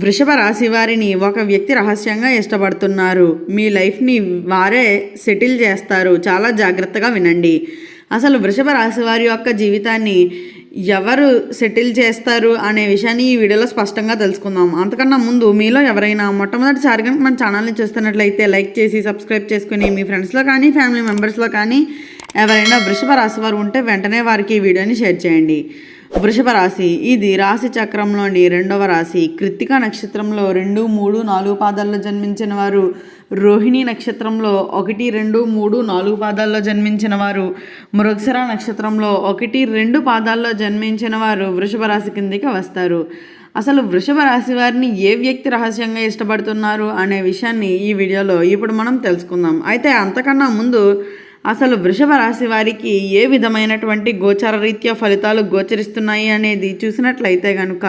వృషభ రాశి వారిని ఒక వ్యక్తి రహస్యంగా ఇష్టపడుతున్నారు. మీ లైఫ్ని వారే సెటిల్ చేస్తారు. చాలా జాగ్రత్తగా వినండి. అసలు వృషభ రాశి వారి యొక్క జీవితాన్ని ఎవరు సెటిల్ చేస్తారు అనే విషయాన్ని ఈ వీడియోలో స్పష్టంగా తెలుసుకుందాం. అంతకన్నా ముందు మీలో ఎవరైనా మొట్టమొదటిసారి కనుక మన ఛానల్ని చూస్తున్నట్లయితే లైక్ చేసి సబ్స్క్రైబ్ చేసుకుని మీ ఫ్రెండ్స్లో కానీ ఫ్యామిలీ మెంబర్స్లో కానీ ఎవరైనా వృషభ రాశి వారు ఉంటే వెంటనే వారికి ఈ వీడియోని షేర్ చేయండి. వృషభ రాశి. ఇది రాశి చక్రంలోని రెండవ రాశి. కృత్తిక నక్షత్రంలో రెండు మూడు నాలుగు పాదాల్లో జన్మించిన వారు. రోహిణి నక్షత్రంలో ఒకటి రెండు మూడు నాలుగు పాదాల్లో జన్మించిన వారు. మృగసర నక్షత్రంలో ఒకటి రెండు పాదాల్లో జన్మించిన వారు వృషభ రాశి కిందికి వస్తారు. అసలు వృషభ రాశి వారిని ఏ వ్యక్తి రహస్యంగా ఇష్టపడుతున్నారు అనే విషయాన్ని ఈ వీడియోలో ఇప్పుడు మనం తెలుసుకుందాం. అయితే అంతకన్నా ముందు అసలు వృషభ రాశి వారికి ఏ విధమైనటువంటి గోచార రీత్యా ఫలితాలు గోచరిస్తున్నాయి అనేది చూసినట్లయితే కనుక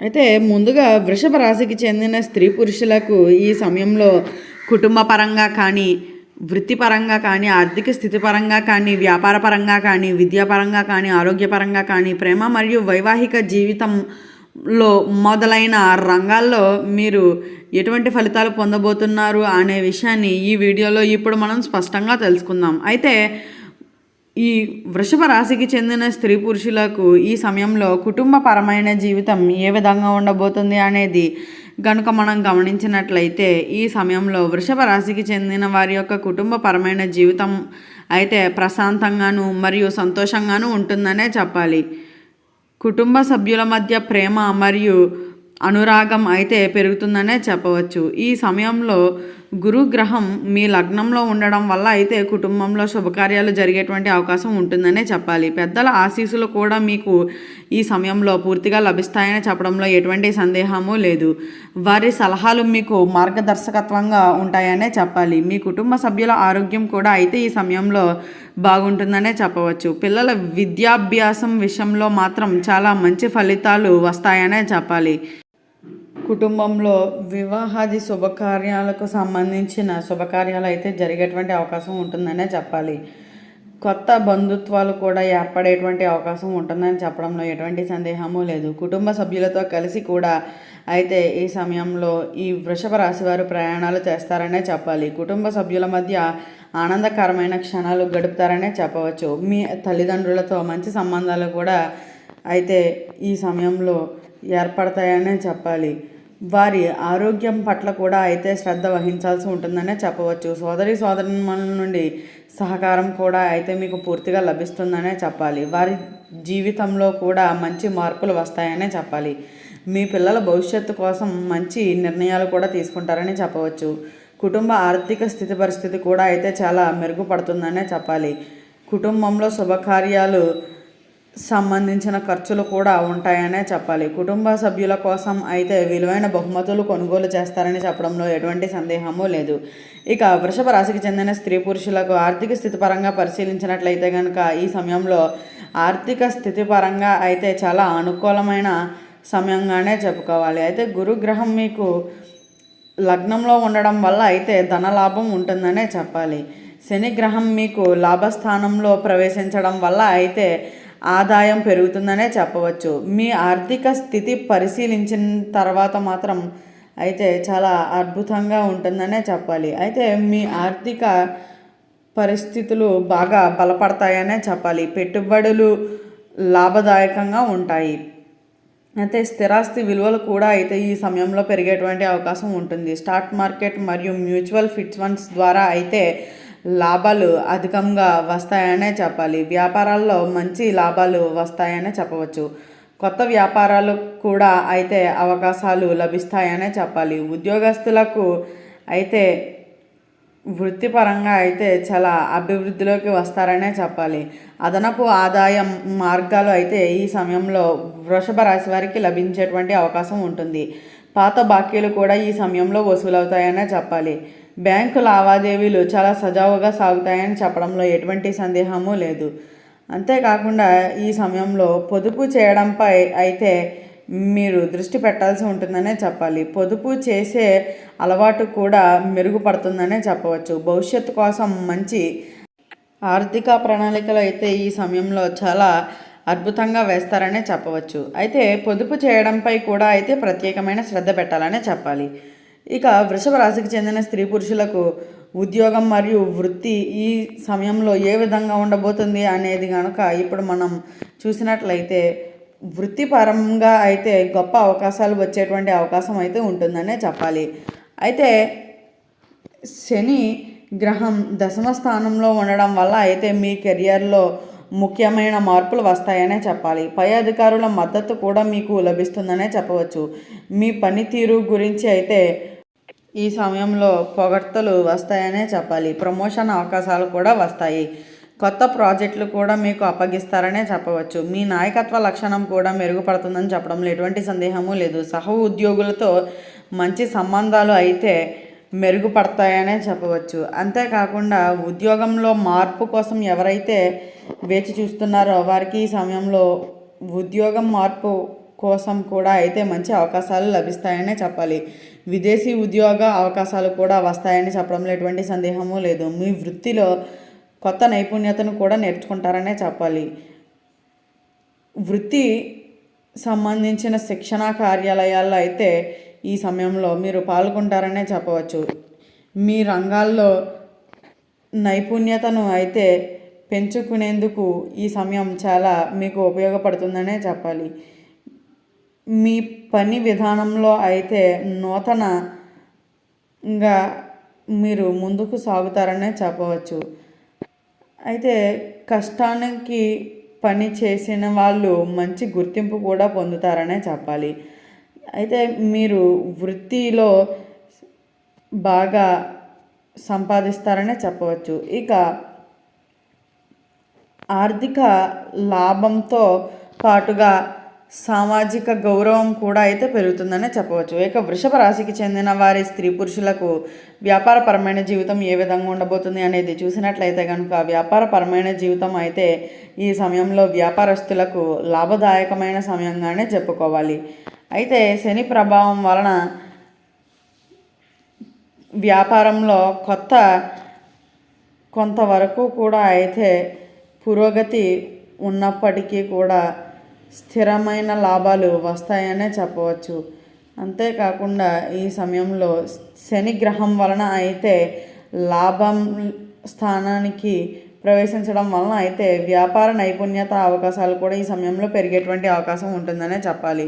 అయితే ముందుగా వృషభ రాశికి చెందిన స్త్రీ పురుషులకు ఈ సమయంలో కుటుంబ పరంగా కానీ వృత్తిపరంగా కానీ ఆర్థిక స్థితి పరంగా కానీ వ్యాపార పరంగా కానీ విద్యాపరంగా కానీ ఆరోగ్యపరంగా కానీ ప్రేమ మరియు వైవాహిక జీవితం లో మొదలైన రంగాల్లో మీరు ఎటువంటి ఫలితాలు పొందబోతున్నారు అనే విషయాన్ని ఈ వీడియోలో ఇప్పుడు మనం స్పష్టంగా తెలుసుకుందాం. అయితే ఈ వృషభ రాశికి చెందిన స్త్రీ పురుషులకు ఈ సమయంలో కుటుంబపరమైన జీవితం ఏ విధంగా ఉండబోతుంది అనేది కనుక మనం గమనించినట్లయితే ఈ సమయంలో వృషభ రాశికి చెందిన వారి యొక్క కుటుంబపరమైన జీవితం అయితే ప్రశాంతంగాను మరియు సంతోషంగాను ఉంటుందనే చెప్పాలి. కుటుంబ సభ్యుల మధ్య ప్రేమ మరియు అనురాగం అయితే పెరుగుతుందనే చెప్పవచ్చు. ఈ సమయంలో గురుగ్రహం మీ లగ్నంలో ఉండడం వల్ల అయితే కుటుంబంలో శుభకార్యాలు జరిగేటువంటి అవకాశం ఉంటుందనే చెప్పాలి. పెద్దల ఆశీస్సులు కూడా మీకు ఈ సమయంలో పూర్తిగా లభిస్తాయని చెప్పడంలో ఎటువంటి సందేహము లేదు. వారి సలహాలు మీకు మార్గదర్శకత్వంగా ఉంటాయనే చెప్పాలి. మీ కుటుంబ సభ్యుల ఆరోగ్యం కూడా అయితే ఈ సమయంలో బాగుంటుందనే చెప్పవచ్చు. పిల్లల విద్యాభ్యాసం విషయంలో మాత్రం చాలా మంచి ఫలితాలు వస్తాయనే చెప్పాలి. కుటుంబంలో వివాహాది శుభకార్యాలకు సంబంధించిన శుభకార్యాలు అయితే జరిగేటువంటి అవకాశం ఉంటుందనే చెప్పాలి. కొత్త బంధుత్వాలు కూడా ఏర్పడేటువంటి అవకాశం ఉంటుందని చెప్పడంలో ఎటువంటి సందేహము లేదు. కుటుంబ సభ్యులతో కలిసి కూడా అయితే ఈ సమయంలో ఈ వృషభ రాశి వారు ప్రయాణాలు చేస్తారనే చెప్పాలి. కుటుంబ సభ్యుల మధ్య ఆనందకరమైన క్షణాలు గడుపుతారనే చెప్పవచ్చు. మీ తల్లిదండ్రులతో మంచి సంబంధాలు కూడా అయితే ఈ సమయంలో ఏర్పడతాయనే చెప్పాలి. వారి ఆరోగ్యం పట్ల కూడా అయితే శ్రద్ధ వహించాల్సి ఉంటుందనే చెప్పవచ్చు. సోదరి సోదరుల నుండి సహకారం కూడా అయితే మీకు పూర్తిగా లభిస్తుందనే చెప్పాలి. వారి జీవితంలో కూడా మంచి మార్పులు వస్తాయనే చెప్పాలి. మీ పిల్లల భవిష్యత్తు కోసం మంచి నిర్ణయాలు కూడా తీసుకుంటారని చెప్పవచ్చు. కుటుంబ ఆర్థిక స్థితి పరిస్థితి కూడా అయితే చాలా మెరుగుపడుతుందనే చెప్పాలి. కుటుంబంలో శుభకార్యాలు సంబంధించిన ఖర్చులు కూడా ఉంటాయనే చెప్పాలి. కుటుంబ సభ్యుల కోసం అయితే విలువైన బహుమతులు కొనుగోలు చేస్తారని చెప్పడంలో ఎటువంటి సందేహము లేదు. ఇక వృషభ రాశికి చెందిన స్త్రీ పురుషులకు ఆర్థిక స్థితి పరంగా పరిశీలించినట్లయితే కనుక ఈ సమయంలో ఆర్థిక స్థితి పరంగా అయితే చాలా అనుకూలమైన సమయంగానే చెప్పుకోవాలి. అయితే గురుగ్రహం మీకు లగ్నంలో ఉండడం వల్ల అయితే ధనలాభం ఉంటుందనే చెప్పాలి. శనిగ్రహం మీకు లాభస్థానంలో ప్రవేశించడం వల్ల అయితే ఆదాయం పెరుగుతుందనే చెప్పవచ్చు. మీ ఆర్థిక స్థితి పరిశీలించిన తర్వాత మాత్రం అయితే చాలా అద్భుతంగా ఉంటుందనే చెప్పాలి. అయితే మీ ఆర్థిక పరిస్థితులు బాగా బలపడతాయనే చెప్పాలి. పెట్టుబడులు లాభదాయకంగా ఉంటాయి. అయితే స్థిరాస్తి విలువలు కూడా అయితే ఈ సమయంలో పెరిగేటువంటి అవకాశం ఉంటుంది. స్టాక్ మార్కెట్ మరియు మ్యూచువల్ ఫిట్ ఫండ్స్ ద్వారా అయితే లాభాలు అధికంగా వస్తాయనే చెప్పాలి. వ్యాపారాల్లో మంచి లాభాలు వస్తాయనే చెప్పవచ్చు. కొత్త వ్యాపారాలు కూడా అయితే అవకాశాలు లభిస్తాయనే చెప్పాలి. ఉద్యోగస్తులకు అయితే వృత్తిపరంగా అయితే చాలా అభివృద్ధిలోకి వస్తారనే చెప్పాలి. అదనపు ఆదాయం మార్గాలు అయితే ఈ సమయంలో వృషభ రాశి వారికి లభించేటువంటి అవకాశం ఉంటుంది. పాత బాకీలు కూడా ఈ సమయంలో వసూలవుతాయనే చెప్పాలి. బ్యాంకు లావాదేవీలు చాలా సజావుగా సాగుతాయని చెప్పడంలో ఎటువంటి సందేహము లేదు. అంతేకాకుండా ఈ సమయంలో పొదుపు చేయడంపై అయితే మీరు దృష్టి పెట్టాల్సి ఉంటుందనే చెప్పాలి. పొదుపు చేసే అలవాటు కూడా మెరుగుపడుతుందనే చెప్పవచ్చు. భవిష్యత్తు కోసం మంచి ఆర్థిక ప్రణాళికలు అయితే ఈ సమయంలో చాలా అద్భుతంగా వేస్తారనే చెప్పవచ్చు. అయితే పొదుపు చేయడంపై కూడా అయితే ప్రత్యేకమైన శ్రద్ధ పెట్టాలనే చెప్పాలి. ఇక వృషభ రాశికి చెందిన స్త్రీ పురుషులకు ఉద్యోగం మరియు వృత్తి ఈ సమయంలో ఏ విధంగా ఉండబోతుంది అనేది కనుక ఇప్పుడు మనం చూసినట్లయితే వృత్తిపరంగా అయితే గొప్ప అవకాశాలు వచ్చేటువంటి అవకాశం అయితే ఉంటుందనే చెప్పాలి. అయితే శని గ్రహం దశమ స్థానంలో ఉండడం వల్ల అయితే మీ కెరియర్లో ముఖ్యమైన మార్పులు వస్తాయనే చెప్పాలి. పై అధికారుల మద్దతు కూడా మీకు లభిస్తుందనే చెప్పవచ్చు. మీ పనితీరు గురించి అయితే ఈ సమయంలో పొగడ్తలు వస్తాయనే చెప్పాలి. ప్రమోషన్ అవకాశాలు కూడా వస్తాయి. కొత్త ప్రాజెక్టులు కూడా మీకు అప్పగిస్తారనే చెప్పవచ్చు. మీ నాయకత్వ లక్షణం కూడా మెరుగుపడుతుందని చెప్పడంలో ఎటువంటి సందేహము లేదు. సహ ఉద్యోగులతో మంచి సంబంధాలు అయితే మెరుగుపడతాయనే చెప్పవచ్చు. అంతేకాకుండా ఉద్యోగంలో మార్పు కోసం ఎవరైతే వేచి చూస్తున్నారో వారికి ఈ సమయంలో ఉద్యోగం మార్పు కోసం కూడా అయితే మంచి అవకాశాలు లభిస్తాయనే చెప్పాలి. విదేశీ ఉద్యోగ అవకాశాలు కూడా వస్తాయని చెప్పడంలో ఎటువంటి సందేహము లేదు. మీ వృత్తిలో కొత్త నైపుణ్యతను కూడా నేర్చుకుంటారనే చెప్పాలి. వృత్తి సంబంధించిన శిక్షణా కార్యాలయాల్లో అయితే ఈ సమయంలో మీరు పాల్గొంటారనే చెప్పవచ్చు. మీ రంగాల్లో నైపుణ్యతను అయితే పెంచుకునేందుకు ఈ సమయం చాలా మీకు ఉపయోగపడుతుందనే చెప్పాలి. మీ పని విధానంలో అయితే నూతనంగా మీరు ముందుకు సాగుతారనే చెప్పవచ్చు. అయితే కష్టానికి పని చేసిన వాళ్ళు మంచి గుర్తింపు కూడా పొందుతారనే చెప్పాలి. అయితే మీరు వృత్తిలో బాగా సంపాదిస్తారనే చెప్పవచ్చు. ఇక ఆర్థిక లాభంతో పాటుగా సామాజిక గౌరవం కూడా అయితే పెరుగుతుందనే చెప్పవచ్చు. ఇక వృషభ రాశికి చెందిన వారి స్త్రీ పురుషులకు వ్యాపారపరమైన జీవితం ఏ విధంగా ఉండబోతుంది అనేది చూసినట్లయితే కనుక వ్యాపారపరమైన జీవితం అయితే ఈ సమయంలో వ్యాపారస్తులకు లాభదాయకమైన సమయంగానే చెప్పుకోవాలి. అయితే శని ప్రభావం వలన వ్యాపారంలో కొత్త కొంతవరకు కూడా అయితే పురోగతి ఉన్నప్పటికీ కూడా స్థిరమైన లాభాలు వస్తాయనే చెప్పవచ్చు. అంతేకాకుండా ఈ సమయంలో శని గ్రహం వలన అయితే లాభం స్థానానికి ప్రవేశించడం వలన అయితే వ్యాపార నైపుణ్యత అవకాశాలు కూడా ఈ సమయంలో పెరిగేటువంటి అవకాశం ఉంటుందనే చెప్పాలి.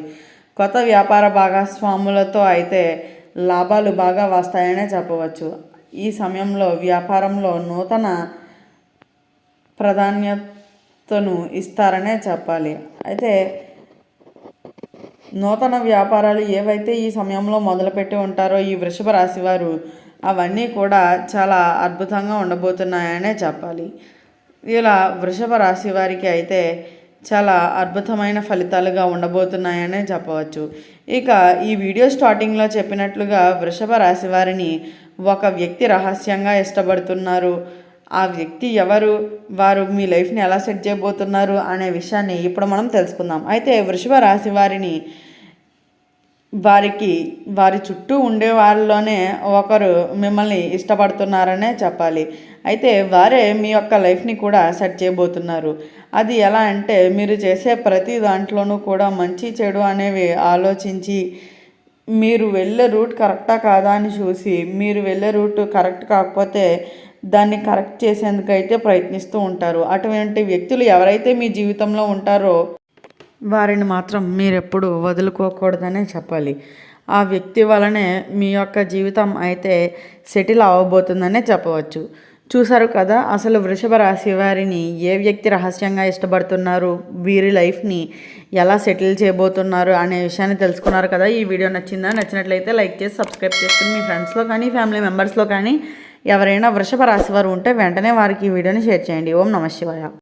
కొత్త వ్యాపార భాగస్వాములతో అయితే లాభాలు బాగా వస్తాయనే చెప్పవచ్చు. ఈ సమయంలో వ్యాపారంలో నూతన తను ఇస్తారనే చెప్పాలి. అయితే నూతన వ్యాపారాలు ఏవైతే ఈ సమయంలో మొదలుపెట్టి ఉంటారో ఈ వృషభ రాశి వారు అవన్నీ కూడా చాలా అద్భుతంగా ఉండబోతున్నాయనే చెప్పాలి. ఇలా వృషభ రాశి వారికి అయితే చాలా అద్భుతమైన ఫలితాలుగా ఉండబోతున్నాయనే చెప్పవచ్చు. ఇక ఈ వీడియో స్టార్టింగ్లో చెప్పినట్లుగా వృషభ రాశి వారిని ఒక వ్యక్తి రహస్యంగా ఇష్టపడుతున్నారు. ఆ వ్యక్తి ఎవరు వారు మీ లైఫ్ని ఎలా సెట్ చేయబోతున్నారు అనే విషయాన్ని ఇప్పుడు మనం తెలుసుకుందాం. అయితే వృషభ రాశి వారిని వారికి వారి చుట్టూ ఉండే వాళ్ళలోనే ఒకరు మిమ్మల్ని ఇష్టపడుతున్నారనే చెప్పాలి. అయితే వారే మీ యొక్క లైఫ్ని కూడా సెట్ చేయబోతున్నారు. అది ఎలా అంటే మీరు చేసే ప్రతి దాంట్లోనూ కూడా మంచి చెడు అనేవి ఆలోచించి మీరు వెళ్ళే రూట్ కరెక్టా కాదా అని చూసి మీరు వెళ్ళే రూట్ కరెక్ట్ కాకపోతే దాన్ని కరెక్ట్ చేసేందుకైతే ప్రయత్నిస్తూ ఉంటారు. అటువంటి వ్యక్తులు ఎవరైతే మీ జీవితంలో ఉంటారో వారిని మాత్రం మీరెప్పుడు వదులుకోకూడదనే చెప్పాలి. ఆ వ్యక్తి వలనే మీ యొక్క జీవితం అయితే సెటిల్ అవ్వబోతుందనే చెప్పవచ్చు. చూసారు కదా అసలు వృషభ రాశి వారిని ఏ వ్యక్తి రహస్యంగా ఇష్టపడుతున్నారు? వీరి లైఫ్ని ఎలా సెటిల్ చేయబోతున్నారు అనే విషయాన్ని తెలుసుకున్నారు కదా. ఈ వీడియో నచ్చిందా? నచ్చినట్లయితే లైక్ చేసి సబ్స్క్రైబ్ చేసుకుని మీ ఫ్రెండ్స్లో కానీ ఫ్యామిలీ మెంబర్స్లో కానీ ఎవరైనా వృషభ రాశి వారు ఉంటే వెంటనే వారికి ఈ వీడియోని షేర్ చేయండి. ఓం నమ శివాయ.